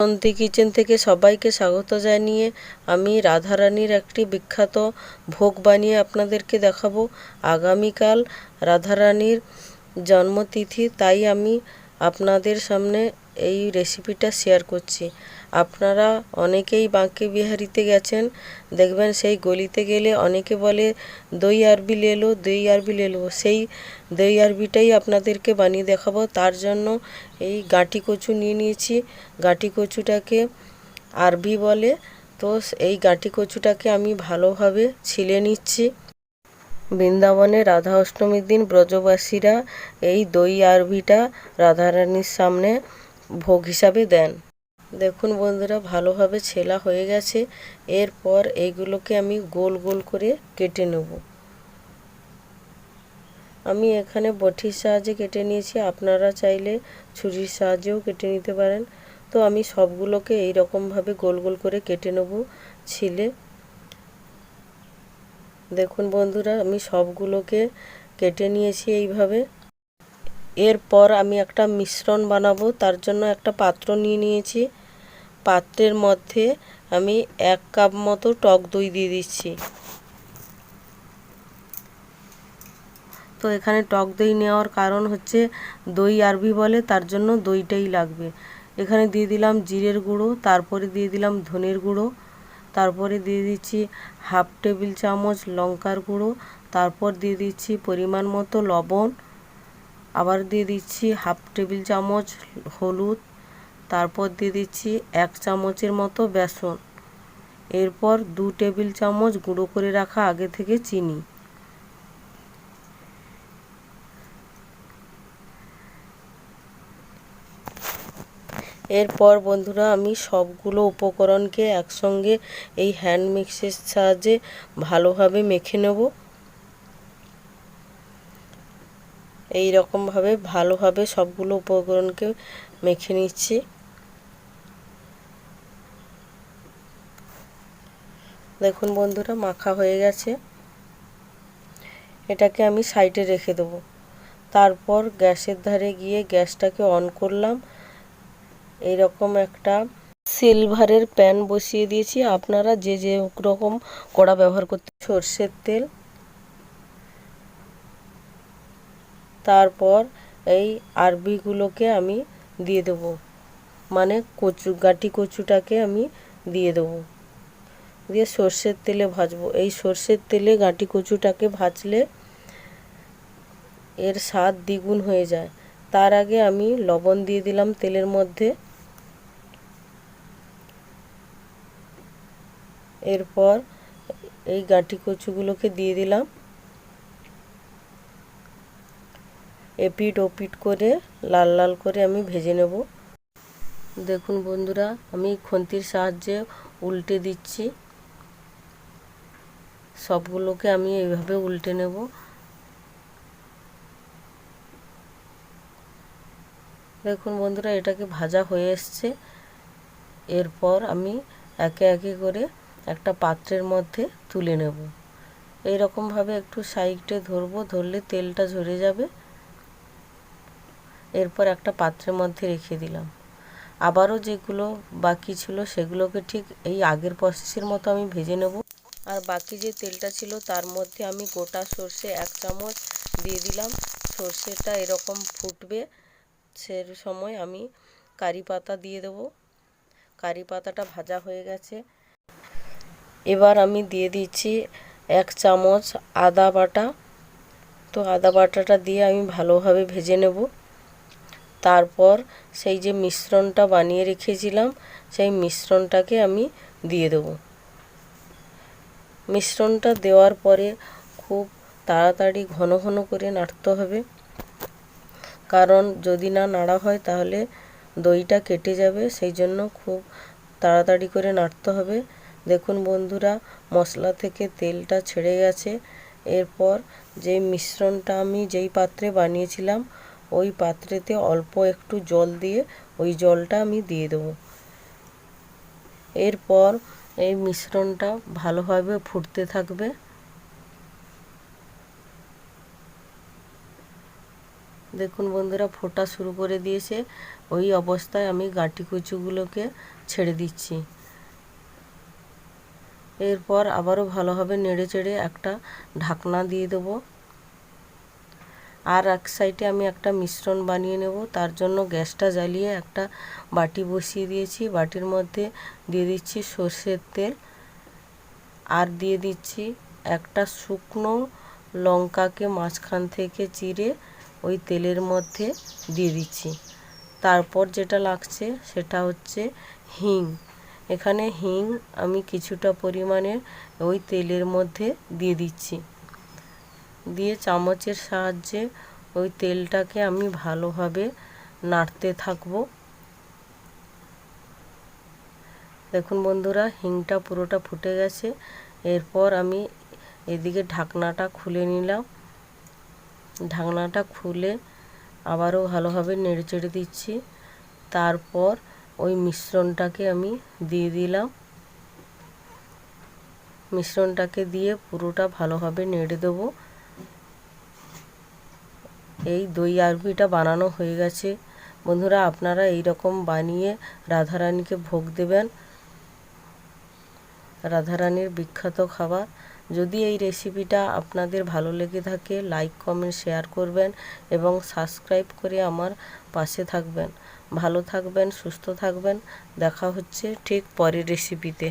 অন্তি kitchen থেকে সবাইকে স্বাগত জানিয়ে আমি রাধারানীর একটি বিখ্যাত ভোগ বানিয়ে আপনাদেরকে দেখাবো। আগামীকাল রাধারানীর জন্মতিথি, তাই আমি আপনাদের সামনে এই রেসিপিটা শেয়ার করছি। আপনারা অনেকেই বাঁকে বিহারিতে গেছেন। দেখবেন সেই গলিতে গেলে অনেকে বলে, দই আরবি লেলো দই আরবি লেলো সেই দই আরবিটাই আপনাদেরকে বানিয়ে দেখাবো। তার জন্য এই গাঁটি কচু নিয়ে নিয়েছি। গাঁটি কচুটাকে আরবি বলে। তো এই গাঁটি কচুটাকে আমি ভালোভাবে ছিলে নিচ্ছি। বৃন্দাবনে রাধা অষ্টমীর দিন ব্রজবাসীরা এই দই আরবিটা রাধারানীর সামনে ভোগ হিসাবে দেন। দেখুন বন্ধুরা, ভালোভাবে ছেলা হয়ে গেছে। এরপর এইগুলোকে আমি গোল গোল করে কেটে নেব। আমি এখানে বটির সাহায্যে কেটে নিয়েছি। আপনারা চাইলে ছুরির সাহায্যেও কেটে নিতে পারেন। তো আমি সবগুলোকে এই রকমভাবে গোল গোল করে কেটে নেব ছিলে। দেখুন বন্ধুরা, আমি সবগুলোকে কেটে নিয়েছি এইভাবে। এরপর আমি একটা মিশ্রণ বানাবো, তার জন্য একটা পাত্র নিয়ে নিয়েছি। পাত্রের মধ্যে আমি এক কাপ মতো টক দই দিয়ে দিচ্ছি। তো এখানে টক দই নেওয়ার কারণ হচ্ছে দই আরবি বলে, তার জন্য দইটাই লাগবে। এখানে দিয়ে দিলাম জিরের গুঁড়ো, তারপরে দিয়ে দিলাম ধনের গুঁড়ো, তারপরে দিয়ে দিচ্ছি হাফ টেবিল চামচ লঙ্কার গুঁড়ো, তারপর দিয়ে দিচ্ছি পরিমাণ মতো লবণ আবার দিয়ে দিচ্ছি হাফ টেবিল চামচ হলুদ, তারপর দিয়ে দিচ্ছি এক চামচের মতো বেসন। এরপর দু টেবিল চামচ গুঁড়ো করে রাখা আগে থেকে চিনি। এরপর বন্ধুরা আমি সবগুলো উপকরণকে একসঙ্গে এই হ্যান্ড মিক্সের সাহায্যে ভালোভাবে মেখে নেব। এই রকমভাবে ভালোভাবে সবগুলো উপকরণকে মেখে নিচ্ছি। দেখুন বন্ধুরা, মাখা হয়ে গেছে। এটাকে আমি সাইডে রেখে দেবো। তারপর গ্যাসের ধারে গিয়ে গ্যাসটাকে অন করলাম। এই রকম একটা সিলভারের প্যান বসিয়ে দিয়েছি। আপনারা যে যে রকম কড়া ব্যবহার করতে সর্ষের তেল তারপর এই আরবিগুলোকে আমি দিয়ে দেব। মানে কচু, গাটি কচুটাকে আমি দিয়ে দেবো। দিয়ে সর্ষের তেলে ভাজবো। এই সর্ষের তেলে গাঁটি কচুটাকে ভাজলে এর স্বাদ দ্বিগুণ হয়ে যায়। তার আগে আমি লবণ দিয়ে দিলাম তেলের মধ্যে। এরপর এই গাঁটি কচুগুলোকে দিয়ে দিলাম। এপিট ওপিট করে, লাল লাল করে আমি ভেজে নেব। দেখুন বন্ধুরা, আমি খন্তির সাহায্যে উল্টে দিচ্ছি। সবগুলোকে আমি এইভাবে উল্টে নেব। দেখুন বন্ধুরা, এটাকে ভাজা হয়ে এসছে। এরপর আমি একে একে করে একটা পাত্রের মধ্যে তুলে নেব। এই রকমভাবে একটু সাইডে ধরবো, ধরলে তেলটা ঝরে যাবে। এরপর একটা পাত্রের মধ্যে রেখে দিলাম। আবারও যেগুলো বাকি ছিল সেগুলোকে ঠিক এই আগের প্রসেসের মতো আমি ভেজে নেব। আর বাকি যে তেলটা ছিল তার মধ্যে আমি গোটা সর্ষে এক চামচ দিয়ে দিলাম। সর্ষেটা এরকম ফুটবে, সে সময় আমি কারি পাতা দিয়ে দেবো। কারি পাতাটা ভাজা হয়ে গেছে। এবার আমি দিয়ে দিচ্ছি এক চামচ আদা বাটা। তো আদা বাটাটা দিয়ে আমি ভালোভাবে ভেজে নেব। তারপর সেই যে মিশ্রণটা বানিয়ে রেখেছিলাম, সেই মিশ্রণটাকে আমি দিয়ে দেবো। মিশ্রণটা দেওয়ার পরে খুব তাড়াতাড়ি ঘন ঘন করে নাড়তে হবে। কারণ যদি না নাড়া হয় তাহলে দইটা কেটে যাবে, সেই জন্য খুব তাড়াতাড়ি করে নাড়তে হবে। দেখুন বন্ধুরা, মশলা থেকে তেলটা ছেড়ে গেছে। এরপর যে মিশ্রণটা আমি যেই পাত্রে বানিয়েছিলাম ওই পাত্রেতে অল্প একটু জল দিয়ে ওই জলটা আমি দিয়ে দেবো। এরপর এই মিশ্রণটা ভালোভাবে ফুটতে থাকবে। দেখুন বন্ধুরা, ফোটা শুরু করে দিয়েছে। ওই অবস্থায় আমি গাঁটি কুচুগুলোকে ছেড়ে দিচ্ছি। এরপর আবারও ভালোভাবে নেড়ে চেড়ে একটা ঢাকনা দিয়ে দেবো। আর এক সাইডে আমি একটা মিশ্রণ বানিয়ে নেব। তার জন্য গ্যাসটা জ্বালিয়ে একটা বাটি বসিয়ে দিয়েছি। বাটির মধ্যে দিয়ে দিচ্ছি সর্ষের তেল আর দিয়ে দিচ্ছি একটা শুকনো লঙ্কাকে মাঝখান থেকে চিরে ওই তেলের মধ্যে দিয়ে দিচ্ছি। তারপর যেটা লাগছে সেটা হচ্ছে হিং। এখানে হিং আমি কিছুটা পরিমাণে ওই তেলের মধ্যে দিয়ে দিচ্ছি। দিয়ে চামচের সাহায্যে ওই তেলটাকে আমি ভালোভাবে নাড়তে থাকব। দেখুন বন্ধুরা, হিংটা পুরোটা ফুটে গেছে। এরপর আমি এদিকে ঢাকনাটা খুলে নিলাম। ঢাকনাটা খুলে আবারও ভালোভাবে নেড়ে চেড়ে দিচ্ছি। তারপর ওই মিশ্রণটাকে আমি দিয়ে দিলাম। মিশ্রণটাকে দিয়ে পুরোটা ভালোভাবে নেড়ে দেবো। এই দই আরবিটা বানানো হয়ে গেছে। বন্ধুরা, আপনারা এই রকম বানিয়ে রাধারানীকে ভোগ দেবেন। রাধারানীর বিখ্যাত খাবার। যদি এই রেসিপিটা আপনাদের ভালো লেগে থাকে, লাইক, কমেন্ট, শেয়ার করবেন এবং সাবস্ক্রাইব করে আমার পাশে থাকবেন। ভালো থাকবেন, সুস্থ থাকবেন। দেখা হচ্ছে ঠিক পরের রেসিপিতে।